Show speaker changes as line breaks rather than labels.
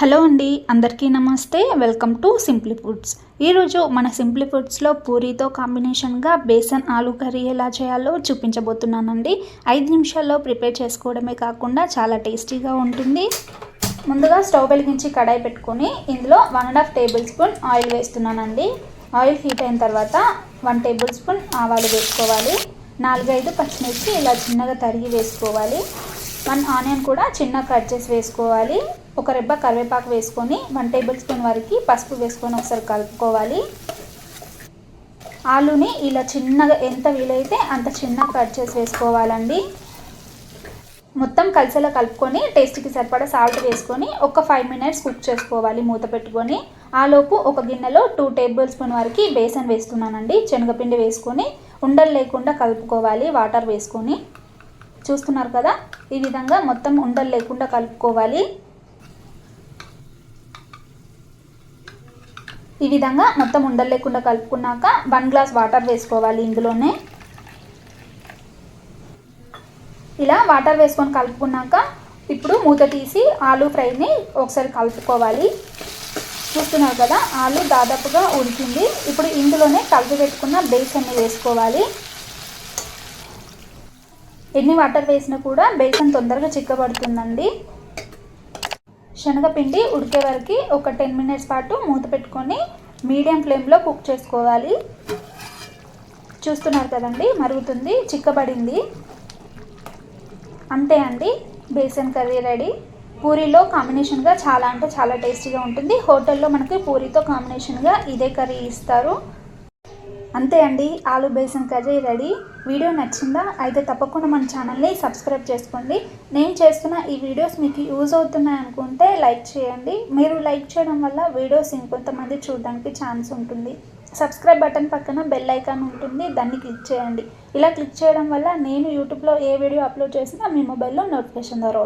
Hello అండి అందరికీ నమస్తే. Welcome to simply foods. ఈరోజు మన సింప్లీ ఫుడ్స్లో పూరీతో కాంబినేషన్గా బేసన్ ఆలు కర్రీ ఎలా చేయాలో చూపించబోతున్నానండి. ఐదు నిమిషాల్లో ప్రిపేర్ చేసుకోవడమే కాకుండా చాలా టేస్టీగా ఉంటుంది. ముందుగా స్టవ్ వెలిగించి కడాయి పెట్టుకొని ఇందులో one and half tablespoon oil వేస్తున్నానండి. ఆయిల్ హీట్ అయిన తర్వాత వన్ టేబుల్ స్పూన్ ఆవాలు వేసుకోవాలి. నాలుగైదు పచ్చిమిర్చి ఇలా చిన్నగా తరిగి వేసుకోవాలి. వన్ ఆనియన్ కూడా చిన్న కట్ చేసి వేసుకోవాలి. ఒక రెబ్బ కరివేపాకు వేసుకొని వన్ టేబుల్ స్పూన్ వరకు పసుపు వేసుకొని ఒకసారి కలుపుకోవాలి. ఆలుని ఇలా చిన్నగా ఎంత వీలైతే అంత చిన్నగా కట్ చేసి వేసుకోవాలండి. మొత్తం కలిసేలా కలుపుకొని టేస్ట్కి సరిపడా సాల్ట్ వేసుకొని ఒక ఫైవ్ మినిట్స్ కుక్ చేసుకోవాలి మూత పెట్టుకొని. ఆలోపు ఒక గిన్నెలో టూ టేబుల్ స్పూన్ వరకు బేసన్ వేస్తున్నానండి. శనగపిండి వేసుకొని ఉండలు లేకుండా కలుపుకోవాలి వాటర్ వేసుకొని. చూస్తున్నారు కదా? ఈ విధంగా మొత్తం ఉండలు లేకుండా కలుపుకోవాలి. ఈ విధంగా మొత్తం ఉండలు లేకుండా కలుపుకున్నాక వన్ గ్లాస్ వాటర్ వేసుకోవాలి ఇందులోనే. ఇలా వాటర్ వేసుకొని కలుపుకున్నాక ఇప్పుడు మూత తీసి ఆలు ఫ్రైని ఒకసారి కలుపుకోవాలి. చూస్తున్నారు కదా ఆలు దాదాపుగా ఉడికింది. ఇప్పుడు ఇందులోనే కలిపి పెట్టుకున్న బేసన్ని వేసుకోవాలి. ఎన్ని వాటర్ వేసినా కూడా బేసన్ తొందరగా చిక్కబడుతుందండి. శనగపిండి ఉడికే వరకు ఒక టెన్ మినిట్స్ పాటు మూత పెట్టుకొని మీడియం ఫ్లేమ్లో కుక్ చేసుకోవాలి. చూస్తున్నారు కదండి మరుగుతుంది చిక్కబడింది. అంతే అండి బేసన్ కర్రీ రెడీ. పూరీలో కాంబినేషన్గా చాలా అంటే చాలా టేస్టీగా ఉంటుంది. హోటల్లో మనకి పూరీతో కాంబినేషన్గా ఇదే కర్రీ ఇస్తారు. అంతే అండి. ఆలు బేసన్ కర్రీ రెడీ. వీడియో నచ్చిందా? అయితే తప్పకుండా మన ఛానల్ని సబ్స్క్రైబ్ చేసుకోండి. నేను చేస్తున్న ఈ వీడియోస్ మీకు యూజ్ అవుతున్నాయి అనుకుంటే లైక్ చేయండి. మీరు లైక్ చేయడం వల్ల వీడియోస్ ఇంకొంతమంది చూడడానికి ఛాన్స్ ఉంటుంది. సబ్స్క్రైబ్ బటన్ పక్కన బెల్ ఐకాన్ ఉంటుంది. దాన్ని క్లిక్ చేయండి. ఇలా క్లిక్ చేయడం వల్ల నేను యూట్యూబ్లో ఏ వీడియో అప్లోడ్ చేసినా మీ మొబైల్లో నోటిఫికేషన్ ద్వారా